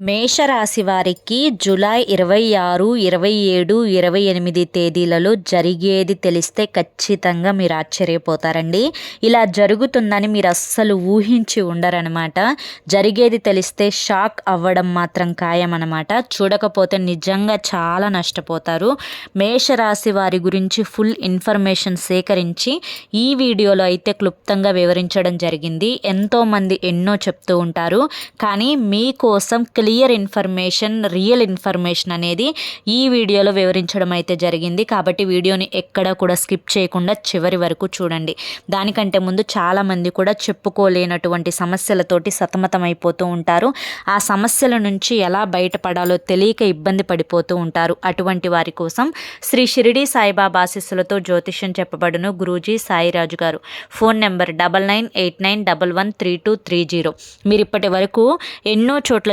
మేషరాశి వారికి జూలై ఇరవై ఆరు ఇరవై ఏడు ఇరవై ఎనిమిది తేదీలలో జరిగేది తెలిస్తే ఖచ్చితంగా మీరు ఆశ్చర్యపోతారండి. ఇలా జరుగుతుందని మీరు అస్సలు ఊహించి ఉండరనమాట. జరిగేది తెలిస్తే షాక్ అవ్వడం మాత్రం ఖాయం అనమాట చూడకపోతే నిజంగా చాలా నష్టపోతారు. మేషరాశి వారి గురించి ఫుల్ ఇన్ఫర్మేషన్ సేకరించి ఈ వీడియోలో అయితే క్లుప్తంగా వివరించడం జరిగింది. ఎంతోమంది ఎన్నో చెప్తూ ఉంటారు. కానీ మీకోసం క్లియర్ ఇన్ఫర్మేషన్ రియల్ ఇన్ఫర్మేషన్ అనేది ఈ వీడియోలో వివరించడం అయితే జరిగింది. కాబట్టి వీడియోని ఎక్కడ కూడా స్కిప్ చేయకుండా చివరి వరకు చూడండి. దానికంటే ముందు చాలామంది కూడా చెప్పుకోలేనటువంటి సమస్యలతోటి సతమతమైపోతూ ఉంటారు. ఆ సమస్యల నుంచి ఎలా బయటపడాలో తెలియక ఇబ్బంది పడిపోతూ ఉంటారు. అటువంటి వారి కోసం శ్రీ షిరిడి సాయిబాబా ఆశీస్సులతో జ్యోతిష్యం చెప్పబడును గురూజీ సాయిరాజు గారు. Phone number double nine eight nine double one three two three zero. మీరు ఇప్పటి వరకు ఎన్నో చోట్ల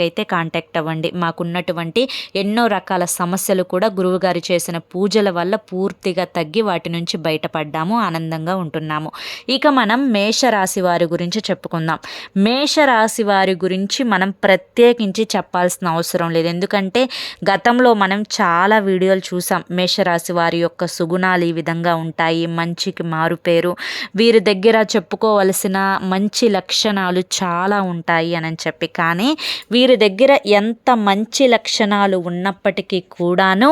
అయితే కాంటాక్ట్ అవ్వండి మాకున్నటువంటి ఎన్నో రకాల సమస్యలు కూడా గురువుగారు చేసిన పూజల వల్ల పూర్తిగా తగ్గి వాటి నుంచి బయటపడ్డాము ఆనందంగా ఉంటున్నాము. ఇక మనం మేషరాశి వారి గురించి చెప్పుకుందాం. మేషరాశి వారి గురించి మనం ప్రత్యేకించి చెప్పాల్సిన అవసరం లేదు. ఎందుకంటే గతంలో మనం చాలా వీడియోలు చూసాం. మేషరాశి వారి యొక్క సుగుణాలు ఈ విధంగా ఉంటాయి మంచికి మారుపేరు వీరి దగ్గర చెప్పుకోవలసిన మంచి లక్షణాలు చాలా ఉంటాయి అని చెప్పి. కానీ వీరి వీరి దగ్గర ఎంత మంచి లక్షణాలు ఉన్నప్పటికీ కూడాను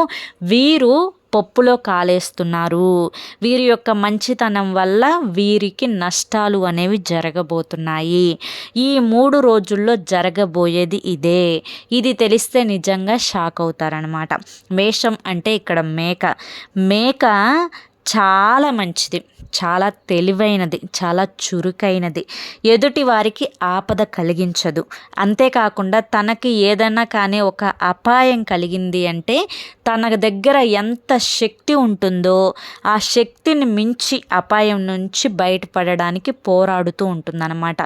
వీరు పప్పులో కాలేస్తున్నారు. వీరి యొక్క మంచితనం వల్ల వీరికి నష్టాలు అనేవి జరగబోతున్నాయి. ఈ మూడు రోజుల్లో జరగబోయేది ఇదే. ఇది తెలిస్తే నిజంగా షాక్ అవుతారనమాట మేషం అంటే ఇక్కడ మేక. మేక చాలా మంచిది. చాలా తెలివైనది. చాలా చురుకైనది. ఎదుటి వారికి ఆపద కలిగించదు. అంతేకాకుండా తనకి ఏదైనా కానీ ఒక అపాయం కలిగింది అంటే తన దగ్గర ఎంత శక్తి ఉంటుందో ఆ శక్తిని మించి అపాయం నుంచి బయటపడడానికి పోరాడుతూ ఉంటుందన్నమాట.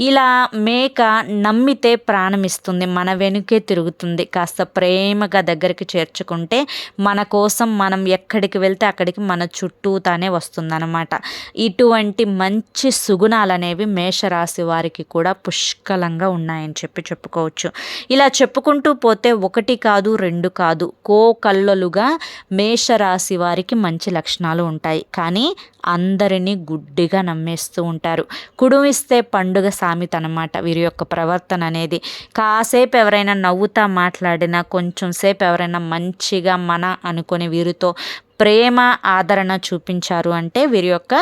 ఇలా మేక నమ్మితే ప్రాణం ఇస్తుంది మన వెనుకే తిరుగుతుంది. కాస్త ప్రేమగా దగ్గరికి చేర్చుకుంటే మన కోసం మనం ఎక్కడికి వెళ్తే అక్కడికి మన చుట్టూతానే వస్తుందన్నమాట. ఇటువంటి మంచి సుగుణాలు అనేవి మేషరాశి వారికి కూడా పుష్కలంగా ఉన్నాయని చెప్పి చెప్పుకోవచ్చు. ఇలా చెప్పుకుంటూ పోతే ఒకటి కాదు రెండు కాదు కోకల్లలుగా మేషరాశి వారికి మంచి లక్షణాలు ఉంటాయి. కానీ అందరినీ గుడ్డిగా నమ్మేస్తూ ఉంటారు. కుడుమిస్తే పండుగ సామెత అనమాట వీరి యొక్క ప్రవర్తన అనేది. కాసేపు ఎవరైనా నవ్వుతా మాట్లాడినా కొంచెం సేపు ఎవరైనా మంచిగా మన అనుకుని వీరితో ప్రేమ ఆదరణ చూపించారు అంటే వీరి యొక్క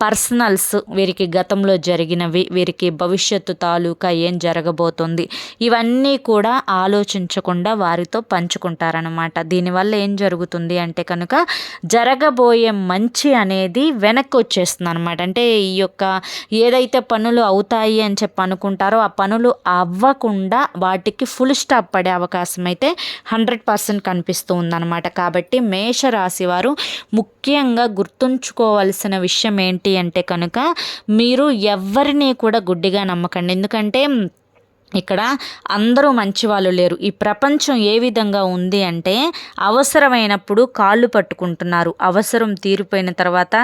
పర్సనల్స్ వీరికి గతంలో జరిగినవి వీరికి భవిష్యత్తు తాలూకా ఏం జరగబోతుంది ఇవన్నీ కూడా ఆలోచించకుండా వారితో పంచుకుంటారనమాట దీనివల్ల ఏం జరుగుతుంది అంటే కనుక జరగబోయే మంచి అనేది వెనక్కి వచ్చేస్తుంది అనమాట అంటే ఈ యొక్క ఏదైతే పనులు అవుతాయి అని చెప్పి అనుకుంటారో ఆ పనులు అవ్వకుండా వాటికి ఫుల్ స్టాప్ పడే అవకాశం అయితే హండ్రెడ్ పర్సెంట్ కనిపిస్తూ ఉందన్నమాట. కాబట్టి మేషరాశి వారు ముఖ్యంగా గుర్తుంచుకోవాల్సిన విషయం ఏంటి అంటే కనుక మీరు ఎవరిని కూడా గుడ్డిగా నమ్మకండి. ఎందుకంటే ఇక్కడ అందరూ మంచి వాళ్ళు లేరు. ఈ ప్రపంచం ఏ విధంగా ఉంది అంటే అవసరమైనప్పుడు కాళ్ళు పట్టుకుంటున్నారు. అవసరం తీరిపోయిన తర్వాత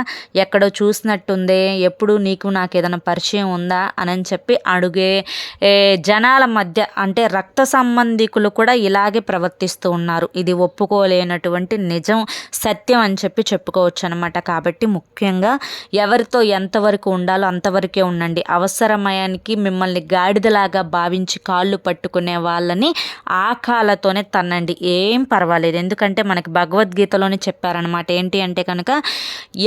ఎక్కడో చూసినట్టుందే ఎప్పుడు నీకు నాకు ఏదైనా పరిచయం ఉందా అని చెప్పి అడుగే జనాల మధ్య అంటే రక్త సంబంధికులు కూడా ఇలాగే ప్రవర్తిస్తూ ఉన్నారు. ఇది ఒప్పుకోలేనటువంటి నిజం సత్యం అని చెప్పి చెప్పుకోవచ్చు అనమాట కాబట్టి ముఖ్యంగా ఎవరితో ఎంతవరకు ఉండాలో అంతవరకే ఉండండి. అవసరమయానికి మిమ్మల్ని గాడిదలాగా భావించి కాళ్ళు పట్టుకునే వాళ్ళని ఆ కాళ్ళతోనే తన్నండి. ఏం పర్వాలేదు. ఎందుకంటే మనకి భగవద్గీతలోనే చెప్పారనమాట ఏంటి అంటే కనుక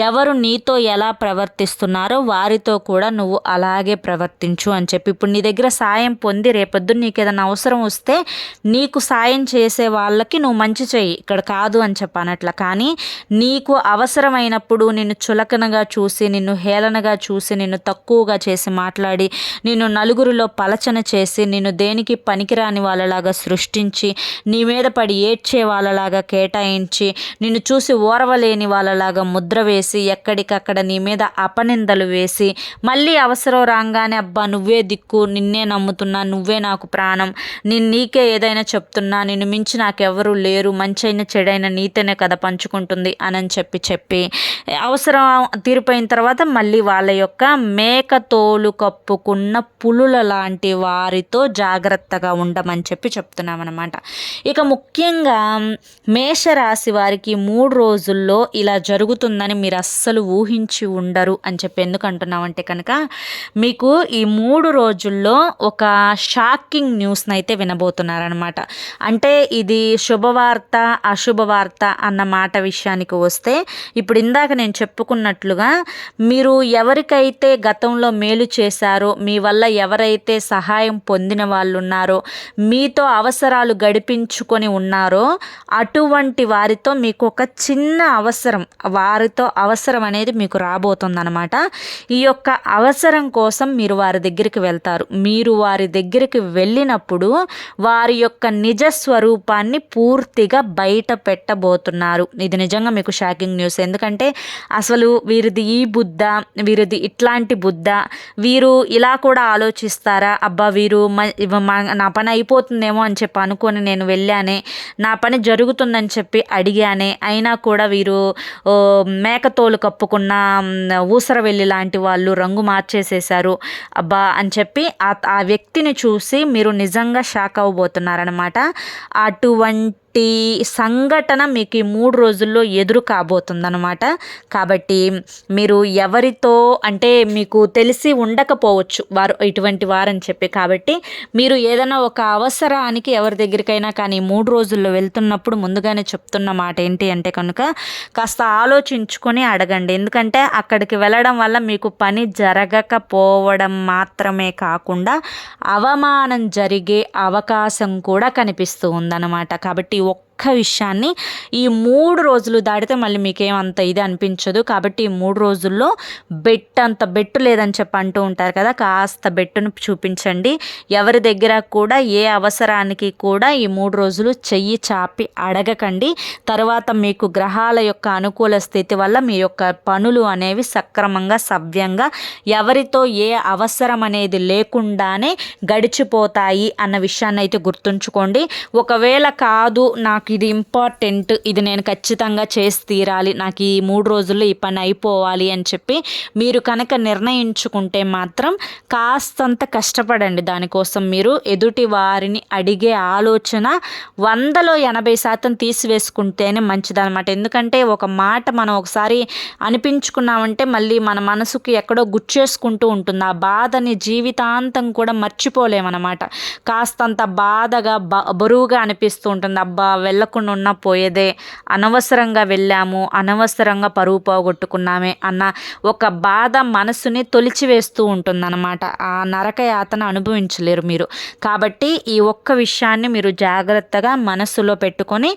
ఎవరు నీతో ఎలా ప్రవర్తిస్తున్నారో వారితో కూడా నువ్వు అలాగే ప్రవర్తించు అని చెప్పి. ఇప్పుడు నీ దగ్గర సాయం పొంది రేపొద్దు నీకు ఏదైనా అవసరం వస్తే నీకు సాయం చేసే వాళ్ళకి నువ్వు మంచి చెయ్యి. ఇక్కడ కాదు అని చెప్పనట్ల కానీ నీకు అవసరమైనప్పుడు నిన్ను చులకనగా చూసి నిన్ను హేళనగా చూసి నిన్ను తక్కువగా చేసి మాట్లాడి నిన్ను నలుగురిలో పలచన చేసి చేసి నిన్ను దేనికి పనికిరాని వాళ్ళలాగా సృష్టించి నీ మీద పడి ఏడ్చే వాళ్ళలాగా కేటాయించి నిన్ను చూసి ఓరవలేని వాళ్ళలాగా ముద్ర వేసి ఎక్కడికక్కడ నీ మీద అపనిందలు వేసి మళ్ళీ అవసరం రాగానే అబ్బా నువ్వే దిక్కు నిన్నే నమ్ముతున్నా నువ్వే నాకు ప్రాణం నేను నీకే ఏదైనా చెప్తున్నా నిన్ను మించి నాకెవరూ లేరు మంచైన చెడైన నీతోనే కదా పంచుకుంటుంది అని చెప్పి చెప్పి అవసరం తీరిపోయిన తర్వాత మళ్ళీ వాళ్ళ యొక్క మేక తోలు కప్పుకున్న పులుల లాంటి వారి వారితో జాగ్రత్తగా ఉండమని చెప్పి చెప్తున్నామన్నమాట. ఇక ముఖ్యంగా మేషరాశి వారికి మూడు రోజుల్లో ఇలా జరుగుతుందని మీరు అస్సలు ఊహించి ఉండరు అని చెప్పి ఎందుకు అంటున్నామంటే కనుక మీకు ఈ మూడు రోజుల్లో ఒక షాకింగ్ న్యూస్ని అయితే వినబోతున్నారనమాట అంటే ఇది శుభవార్త అశుభవార్త అన్న మాట విషయానికి వస్తే ఇప్పుడు ఇందాక నేను చెప్పుకున్నట్లుగా మీరు ఎవరికైతే గతంలో మేలు చేశారో మీ వల్ల ఎవరైతే సహాయం పొందిన వాళ్ళు ఉన్నారో మీతో అవసరాలు గడిపించుకొని ఉన్నారో అటువంటి వారితో మీకు ఒక చిన్న అవసరం వారితో అవసరం అనేది మీకు రాబోతుందన్నమాట. ఈ యొక్క అవసరం కోసం మీరు వారి దగ్గరికి వెళ్తారు. మీరు వారి దగ్గరికి వెళ్ళినప్పుడు వారి యొక్క నిజ స్వరూపాన్ని పూర్తిగా బయట పెట్టబోతున్నారు. ఇది నిజంగా మీకు షాకింగ్ న్యూస్. ఎందుకంటే అసలు వీరిది ఈ బుద్ధ వీరిది ఇట్లాంటి బుద్ధ వీరు ఇలా కూడా ఆలోచిస్తారా? అబ్బా వీరు నా పని అయిపోతుందేమో అని చెప్పి అనుకొని నేను వెళ్ళానే నా పని జరుగుతుందని చెప్పి అడిగానే. అయినా కూడా వీరు మేకతోలు కప్పుకున్న ఊసరవెల్లి లాంటి వాళ్ళు రంగు మార్చేసేశారు. అబ్బా అని చెప్పి ఆ వ్యక్తిని చూసి మీరు నిజంగా షాక్ అవ్వబోతున్నారనమాట అటువంటి ఇలాంటి సంఘటన మీకు ఈ మూడు రోజుల్లో ఎదురు కాబోతుందనమాట కాబట్టి మీరు ఎవరితో అంటే మీకు తెలిసి ఉండకపోవచ్చు వారు ఇటువంటి వారని చెప్పి. కాబట్టి మీరు ఏదైనా ఒక అవసరానికి ఎవరి దగ్గరికైనా కానీ మూడు రోజుల్లో వెళ్తున్నప్పుడు ముందుగానే చెప్తున్న మాట ఏంటి అంటే కనుక కాస్త ఆలోచించుకొని అడగండి. ఎందుకంటే అక్కడికి వెళ్ళడం వల్ల మీకు పని జరగకపోవడం మాత్రమే కాకుండా అవమానం జరిగే అవకాశం కూడా కనిపిస్తూ ఉందన్నమాట. కాబట్టి Wok ఒక్క విషయాన్ని ఈ మూడు రోజులు దాటితే మళ్ళీ మీకేమంత ఇది అనిపించదు. కాబట్టి ఈ మూడు రోజుల్లో బెట్ అంత బెట్టు లేదని చెప్పి అంటూ ఉంటారు కదా కాస్త బెట్టును చూపించండి. ఎవరి దగ్గర కూడా ఏ అవసరానికి కూడా ఈ మూడు రోజులు చెయ్యి చాపి అడగకండి. తర్వాత మీకు గ్రహాల యొక్క అనుకూల స్థితి వల్ల మీ యొక్క పనులు అనేవి సక్రమంగా సవ్యంగా ఎవరితో ఏ అవసరం అనేది లేకుండానే గడిచిపోతాయి అన్న విషయాన్ని అయితే గుర్తుంచుకోండి. ఒకవేళ కాదు నాకు నాకు ఇది ఇంపార్టెంట్ ఇది నేను ఖచ్చితంగా చేసి తీరాలి. నాకు ఈ మూడు రోజుల్లో ఈ పని అయిపోవాలి అని చెప్పి మీరు కనుక నిర్ణయించుకుంటే మాత్రం కాస్తంత కష్టపడండి. దానికోసం మీరు ఎదుటి వారిని అడిగే ఆలోచన వందలో ఎనభై శాతం తీసివేసుకుంటేనే మంచిదనమాట ఎందుకంటే ఒక మాట మనం ఒకసారి అనిపించుకున్నామంటే మళ్ళీ మన మనసుకి ఎక్కడో గుచ్చేసుకుంటూ ఉంటుంది. ఆ బాధని జీవితాంతం కూడా మర్చిపోలేమన్నమాట. కాస్తంత బాధగా బరువుగా అనిపిస్తూ ఉంటుంది. అబ్బా వెళ్ళకుండా ఉన్న పోయేదే. అనవసరంగా వెళ్ళాము అనవసరంగా పరువు పోగొట్టుకున్నామే అన్న ఒక బాధ మనసుని తొలిచివేస్తూ ఉంటుందన్నమాట. ఆ నరక యాతన అనుభవించలేరు మీరు. కాబట్టి ఈ ఒక్క విషయాన్ని మీరు జాగ్రత్తగా మనసులో పెట్టుకొని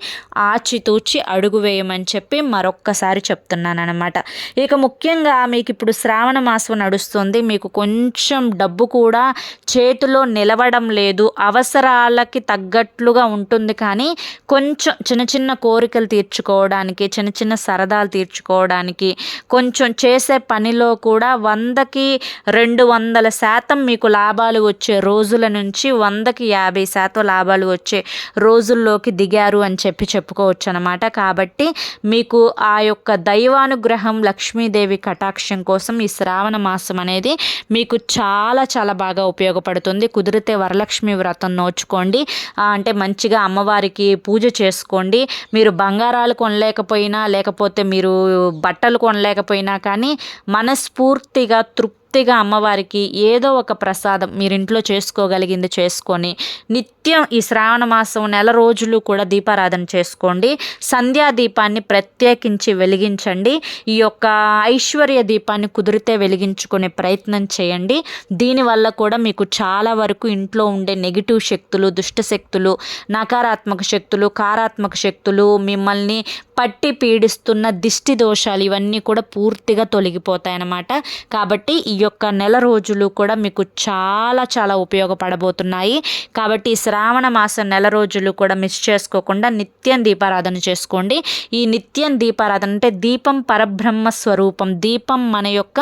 ఆచితూచి అడుగు వేయమని చెప్పి మరొక్కసారి చెప్తున్నాను అనమాట ఇక ముఖ్యంగా మీకు ఇప్పుడు శ్రావణ మాసం నడుస్తుంది. మీకు కొంచెం డబ్బు కూడా చేతిలో నిలవడం లేదు. అవసరాలకి తగ్గట్లుగా ఉంటుంది కానీ కొంచెం కొంచెం చిన్న చిన్న కోరికలు తీర్చుకోవడానికి చిన్న చిన్న సరదాలు తీర్చుకోవడానికి కొంచెం చేసే పనిలో కూడా వందకి రెండు వందల శాతం మీకు లాభాలు వచ్చే రోజుల నుంచి వందకి యాభై శాతం లాభాలు వచ్చే రోజుల్లోకి దిగారు అని చెప్పి చెప్పుకోవచ్చు అనమాట కాబట్టి మీకు ఆ యొక్క దైవానుగ్రహం లక్ష్మీదేవి కటాక్షం కోసం ఈ శ్రావణ మాసం అనేది మీకు చాలా చాలా బాగా ఉపయోగపడుతుంది. కుదిరితే వరలక్ష్మి వ్రతం నోచుకోండి. అంటే మంచిగా అమ్మవారికి పూజ చేసుకోండి. మీరు బంగారాలు కొనలేకపోయినా లేకపోతే మీరు బట్టలు కొనలేకపోయినా కానీ మనస్ఫూర్తిగా తృప్తి తృప్తిగా అమ్మవారికి ఏదో ఒక ప్రసాదం మీరు ఇంట్లో చేసుకోగలిగింది చేసుకొని నిత్యం ఈ శ్రావణ మాసం నెల రోజులు కూడా దీపారాధన చేసుకోండి. సంధ్యా దీపాన్ని ప్రత్యేకించి వెలిగించండి. ఈ యొక్క ఐశ్వర్య దీపాన్ని కుదిరితే వెలిగించుకునే ప్రయత్నం చేయండి. దీనివల్ల కూడా మీకు చాలా వరకు ఇంట్లో ఉండే నెగిటివ్ శక్తులు దుష్ట శక్తులు నకారాత్మక శక్తులు కారాత్మక శక్తులు మిమ్మల్ని పట్టి పీడిస్తున్న దిష్టి దోషాలు ఇవన్నీ కూడా పూర్తిగా తొలగిపోతాయి అన్నమాట కాబట్టి ఈ యొక్క నెల రోజులు కూడా మీకు చాలా చాలా ఉపయోగపడబోతున్నాయి. కాబట్టి శ్రావణ మాసం నెల రోజులు కూడా మిస్ చేసుకోకుండా నిత్యం దీపారాధన చేసుకోండి. ఈ నిత్యం దీపారాధన అంటే దీపం పరబ్రహ్మ స్వరూపం. దీపం మన యొక్క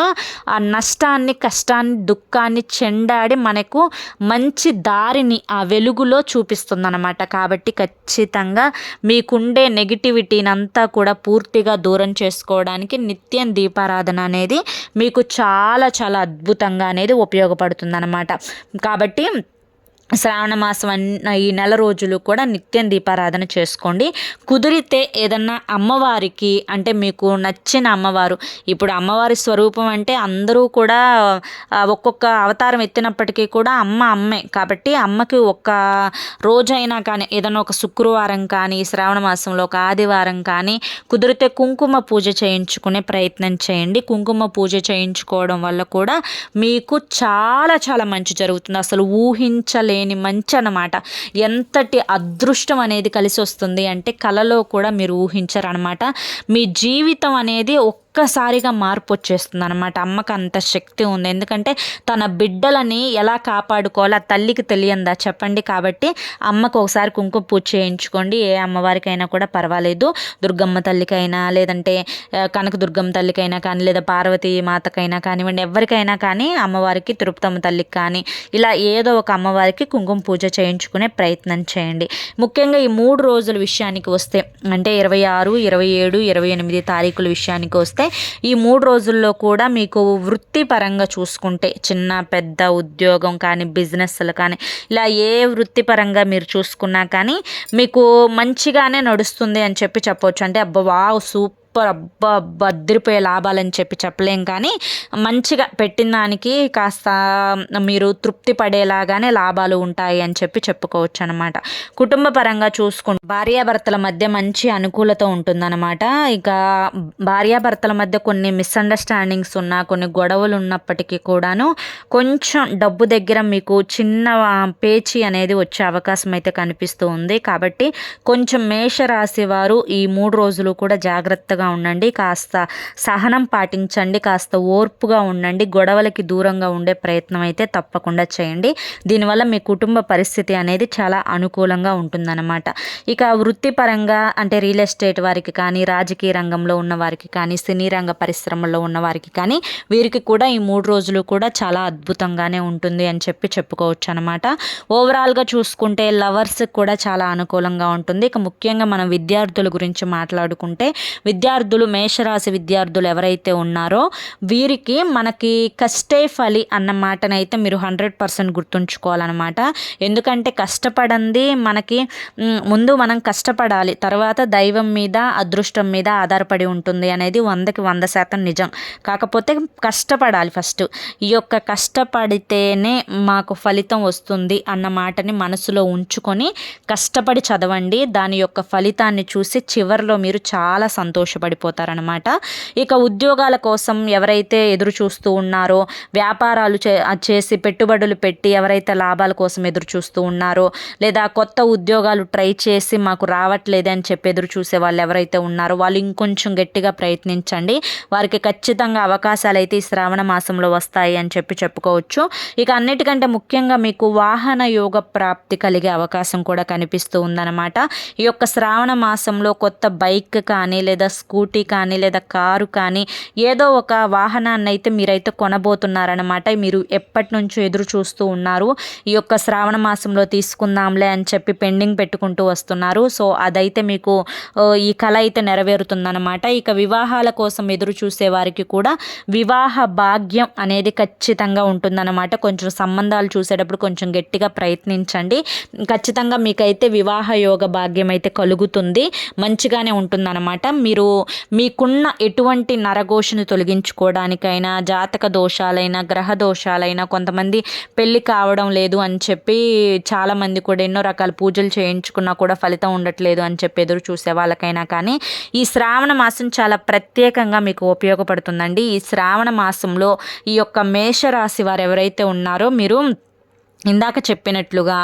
ఆ నష్టాన్ని కష్టాన్ని దుఃఖాన్ని చెండాడి మనకు మంచి దారిని ఆ వెలుగులో చూపిస్తుందన్నమాట. కాబట్టి ఖచ్చితంగా మీకుండే నెగిటివిటీని అంతా కూడా పూర్తిగా దూరం చేసుకోవడానికి నిత్యం దీపారాధన అనేది మీకు చాలా చాలా అద్భుతంగా అనేది ఉపయోగపడుతుంది అనమాట కాబట్టి శ్రావణ మాసం అన్న ఈ నెల రోజులు కూడా నిత్యం దీపారాధన చేసుకోండి. కుదిరితే ఏదన్నా అమ్మవారికి అంటే మీకు నచ్చిన అమ్మవారు ఇప్పుడు అమ్మవారి స్వరూపం అంటే అందరూ కూడా ఒక్కొక్క అవతారం ఎత్తినప్పటికీ కూడా అమ్మ అమ్మే. కాబట్టి అమ్మకి ఒక్క రోజైనా కానీ ఏదన్నా ఒక శుక్రవారం కానీ శ్రావణ మాసంలో ఒక ఆదివారం కానీ కుదిరితే కుంకుమ పూజ చేయించుకునే ప్రయత్నం చేయండి. కుంకుమ పూజ చేయించుకోవడం వల్ల కూడా మీకు చాలా చాలా మంచి జరుగుతుంది. అసలు ఊహించలే లేని మంచి అనమాట ఎంతటి అదృష్టం అనేది కలిసి వస్తుంది అంటే కళలో కూడా మీరు ఊహించరనమాట. మీ జీవితం అనేది ఒక్క ఒక్కసారిగా మార్పు వచ్చేస్తుంది అనమాట అమ్మకు అంత శక్తి ఉంది. ఎందుకంటే తన బిడ్డలని ఎలా కాపాడుకోవాలో తల్లికి తెలియందా చెప్పండి. కాబట్టి అమ్మకు ఒకసారి కుంకుమ పూజ చేయించుకోండి. ఏ అమ్మవారికైనా కూడా పర్వాలేదు. దుర్గమ్మ తల్లికైనా లేదంటే కనక దుర్గమ్మ తల్లికైనా కానీ లేదా పార్వతీ మాతకైనా కానివ్వండి ఎవరికైనా కానీ అమ్మవారికి తిరుపతమ్మ తల్లికి కానీ ఇలా ఏదో ఒక అమ్మవారికి కుంకుమ పూజ చేయించుకునే ప్రయత్నం చేయండి. ముఖ్యంగా ఈ మూడు రోజుల విషయానికి వస్తే అంటే ఇరవై ఆరు ఇరవై ఏడు ఇరవై ఎనిమిది తారీఖుల విషయానికి వస్తే ఈ మూడు రోజుల్లో కూడా మీకు వృత్తిపరంగా చూసుకుంటే చిన్న పెద్ద ఉద్యోగం కానీ బిజినెస్లు కానీ ఇలా ఏ వృత్తిపరంగా మీరు చూసుకున్నా కానీ మీకు మంచిగానే నడుస్తుంది అని చెప్పి చెప్పవచ్చు అంటే అబ్బా వావ్ సూప్ సూపర్ అబ్బా బద్రిపోయే లాభాలని చెప్పి చెప్పలేం కానీ మంచిగా పెట్టిన దానికి కాస్త మీరు తృప్తి పడేలాగానే లాభాలు ఉంటాయి అని చెప్పి చెప్పుకోవచ్చు అనమాట కుటుంబ పరంగా చూసుకుంటే భార్యాభర్తల మధ్య మంచి అనుకూలత ఉంటుందన్నమాట ఇక భార్యాభర్తల మధ్య కొన్ని మిస్అండర్స్టాండింగ్స్ ఉన్నా కొన్ని గొడవలు ఉన్నప్పటికీ కూడాను కొంచెం డబ్బు దగ్గర మీకు చిన్న పేచి అనేది వచ్చే అవకాశం అయితే కనిపిస్తూ ఉంది. కాబట్టి కొంచెం మేషరాశి వారు ఈ మూడు రోజులు కూడా జాగ్రత్తగా జాగ్రత్తగా ఉండండి కాస్త సహనం పాటించండి కాస్త ఓర్పుగా ఉండండి గొడవలకి దూరంగా ఉండే ప్రయత్నం అయితే తప్పకుండా చేయండి. దీనివల్ల మీ కుటుంబ పరిస్థితి అనేది చాలా అనుకూలంగా ఉంటుందన్నమాట. ఇక వృత్తిపరంగా అంటే రియల్ ఎస్టేట్ వారికి కానీ రాజకీయ రంగంలో ఉన్న వారికి కానీ సినీ రంగ పరిశ్రమల్లో ఉన్న వారికి కానీ వీరికి కూడా ఈ మూడు రోజులు కూడా చాలా అద్భుతంగానే ఉంటుంది అని చెప్పి చెప్పుకోవచ్చు అనమాట ఓవరాల్గా చూసుకుంటే లవర్స్కి కూడా చాలా అనుకూలంగా ఉంటుంది. ఇక ముఖ్యంగా మనం విద్యార్థుల గురించి మాట్లాడుకుంటే విద్యా విద్యార్థులు మేషరాశి విద్యార్థులు ఎవరైతే ఉన్నారో వీరికి మనకి కష్టే ఫలి అన్న మాటనైతే మీరు హండ్రెడ్ పర్సెంట్ గుర్తుంచుకోవాలన్నమాట. ఎందుకంటే కష్టపడంది మనకి ముందు మనం కష్టపడాలి తర్వాత దైవం మీద అదృష్టం మీద ఆధారపడి ఉంటుంది అనేది వందకి వంద శాతం నిజం. కాకపోతే కష్టపడాలి ఫస్ట్. ఈ యొక్క కష్టపడితేనే మాకు ఫలితం వస్తుంది అన్న మాటని మనసులో ఉంచుకొని కష్టపడి చదవండి. దాని యొక్క ఫలితాన్ని చూసి చివరిలో మీరు చాలా సంతోషం పడిపోతారనమాట ఇక ఉద్యోగాల కోసం ఎవరైతే ఎదురు చూస్తూ ఉన్నారో వ్యాపారాలు చే చేసి పెట్టుబడులు పెట్టి ఎవరైతే లాభాల కోసం ఎదురు చూస్తూ ఉన్నారో లేదా కొత్త ఉద్యోగాలు ట్రై చేసి మాకు రావట్లేదని అని చెప్పి ఎదురు చూసే వాళ్ళు ఎవరైతే ఉన్నారో వాళ్ళు ఇంకొంచెం గట్టిగా ప్రయత్నించండి. వారికి ఖచ్చితంగా అవకాశాలు అయితే ఈ శ్రావణ మాసంలో వస్తాయి అని చెప్పి చెప్పుకోవచ్చు. ఇక అన్నిటికంటే ముఖ్యంగా మీకు వాహన యోగ ప్రాప్తి కలిగే అవకాశం కూడా కనిపిస్తూ ఉందన్నమాట. ఈ యొక్క శ్రావణ మాసంలో కొత్త బైక్ కానీ లేదా స్కూటీ కానీ లేదా కారు కానీ ఏదో ఒక వాహనాన్ని అయితే మీరైతే కొనబోతున్నారనమాట మీరు ఎప్పటి నుంచో ఎదురు చూస్తూ ఉన్నారు. ఈ యొక్క శ్రావణ మాసంలో తీసుకుందాంలే అని చెప్పి పెండింగ్ పెట్టుకుంటూ వస్తున్నారు. సో అదైతే మీకు ఈ కళ అయితే నెరవేరుతుందనమాట ఇక వివాహాల కోసం ఎదురు చూసే వారికి కూడా వివాహ భాగ్యం అనేది ఖచ్చితంగా ఉంటుందన్నమాట. కొంచెం సంబంధాలు చూసేటప్పుడు కొంచెం గట్టిగా ప్రయత్నించండి. ఖచ్చితంగా మీకైతే వివాహ యోగ భాగ్యం అయితే కలుగుతుంది. మంచిగానే ఉంటుందన్నమాట. మీరు మీకున్న ఎటువంటి నరఘోషను తొలగించుకోవడానికైనా జాతక దోషాలైనా గ్రహ దోషాలైనా కొంతమంది పెళ్ళి కావడం లేదు అని చెప్పి చాలామంది కూడా ఎన్నో రకాల పూజలు చేయించుకున్నా కూడా ఫలితం ఉండట్లేదు అని చెప్పి ఎదురు చూసే వాళ్ళకైనా కానీ ఈ శ్రావణ మాసం చాలా ప్రత్యేకంగా మీకు ఉపయోగపడుతుందండి. ఈ శ్రావణ మాసంలో ఈ యొక్క మేషరాశి వారు ఎవరైతే ఉన్నారో మీరు ఇందాక చెప్పినట్లుగా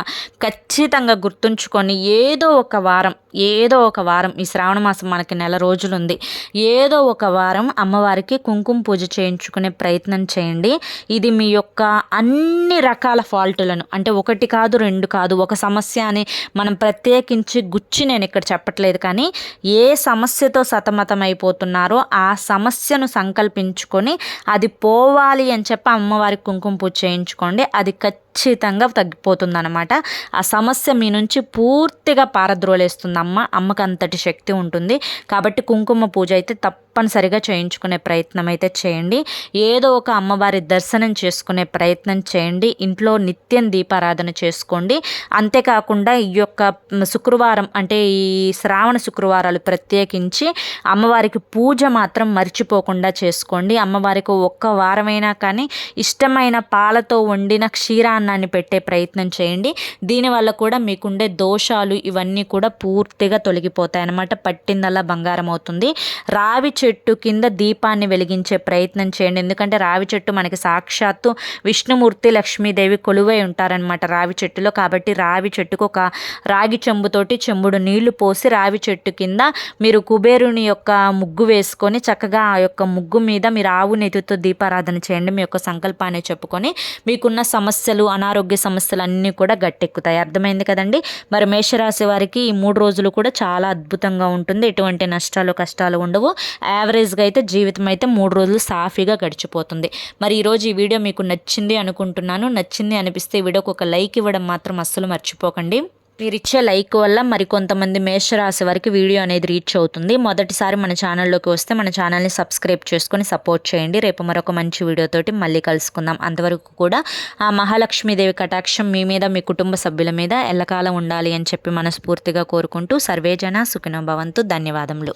ఖచ్చితంగా గుర్తుంచుకొని ఏదో ఒక వారం ఏదో ఒక వారం ఈ శ్రావణ మాసం మనకి నెల రోజులు ఉంది ఏదో ఒక వారం అమ్మవారికి కుంకుమ పూజ చేయించుకునే ప్రయత్నం చేయండి. ఇది మీ యొక్క అన్ని రకాల ఫాల్టులను అంటే ఒకటి కాదు రెండు కాదు ఒక సమస్య అని మనం ప్రత్యేకించి గుచ్చి నేను ఇక్కడ చెప్పట్లేదు కానీ ఏ సమస్యతో సతమతం అయిపోతున్నారో ఆ సమస్యను సంకల్పించుకొని అది పోవాలి అని చెప్పి అమ్మవారికి కుంకుమ పూజ చేయించుకోండి. అది ఖచ్చితంగా ఖచ్చితంగా తగ్గిపోతుందన్నమాట. ఆ సమస్య మీ నుంచి పూర్తిగా పారద్రోలేస్తుంది అమ్మ అమ్మకు అంతటి శక్తి ఉంటుంది. కాబట్టి కుంకుమ పూజ అయితే తప్పనిసరిగా చేయించుకునే ప్రయత్నం అయితే చేయండి. ఏదో ఒక అమ్మవారి దర్శనం చేసుకునే ప్రయత్నం చేయండి. ఇంట్లో నిత్యం దీపారాధన చేసుకోండి. అంతేకాకుండా ఈ యొక్క శుక్రవారం అంటే ఈ శ్రావణ శుక్రవారాలు ప్రత్యేకించి అమ్మవారికి పూజ మాత్రం మర్చిపోకుండా చేసుకోండి. అమ్మవారికి ఒక్క వారమైనా కానీ ఇష్టమైన పాలతో వండిన అన్నాన్ని పెట్టే ప్రయత్నం చేయండి. దీనివల్ల కూడా మీకుండే దోషాలు ఇవన్నీ కూడా పూర్తిగా తొలగిపోతాయి అన్నమాట. పట్టిందల్లా బంగారం అవుతుంది. రావి చెట్టు కింద దీపాన్ని వెలిగించే ప్రయత్నం చేయండి. ఎందుకంటే రావి చెట్టు మనకి సాక్షాత్తు విష్ణుమూర్తి లక్ష్మీదేవి కొలువై ఉంటారనమాట రావి చెట్టులో. కాబట్టి రావి చెట్టుకు ఒక రాగి చెంబుతోటి చెంబుడు నీళ్ళు పోసి రావి చెట్టు కింద మీరు కుబేరుని యొక్క ముగ్గు వేసుకొని చక్కగా ఆ యొక్క ముగ్గు మీద మీరు ఆవు నెతితో దీపారాధన చేయండి. మీ యొక్క సంకల్పాన్ని చెప్పుకొని మీకున్న సమస్యలు అనారోగ్య సమస్యలు అన్నీ కూడా గట్టెక్కుతాయి. అర్థమైంది కదండి? మరి మేషరాశి వారికి ఈ మూడు రోజులు కూడా చాలా అద్భుతంగా ఉంటుంది. ఎటువంటి నష్టాలు కష్టాలు ఉండవు. యావరేజ్గా అయితే జీవితం అయితే మూడు రోజులు సాఫీగా గడిచిపోతుంది. మరి ఈరోజు ఈ వీడియో మీకు నచ్చింది అనుకుంటున్నాను. నచ్చింది అనిపిస్తే ఈ వీడియోకి ఒక లైక్ ఇవ్వడం మాత్రం అస్సలు మర్చిపోకండి. మీరు ఇచ్చే లైక్ వల్ల మరి కొంతమంది మేషరాశి వరకు వీడియో అనేది రీచ్ అవుతుంది. మొదటిసారి మన ఛానల్లోకి వస్తే మన ఛానల్ని సబ్స్క్రైబ్ చేసుకొని సపోర్ట్ చేయండి. రేపు మరొక మంచి వీడియోతోటి మళ్ళీ కలుసుకుందాం. అంతవరకు కూడా ఆ మహాలక్ష్మీదేవి కటాక్షం మీ మీద మీ కుటుంబ సభ్యుల మీద ఎల్లకాలం ఉండాలి అని చెప్పి మనస్ఫూర్తిగా కోరుకుంటూ సర్వేజన సుఖినో భవంతు. ధన్యవాదములు.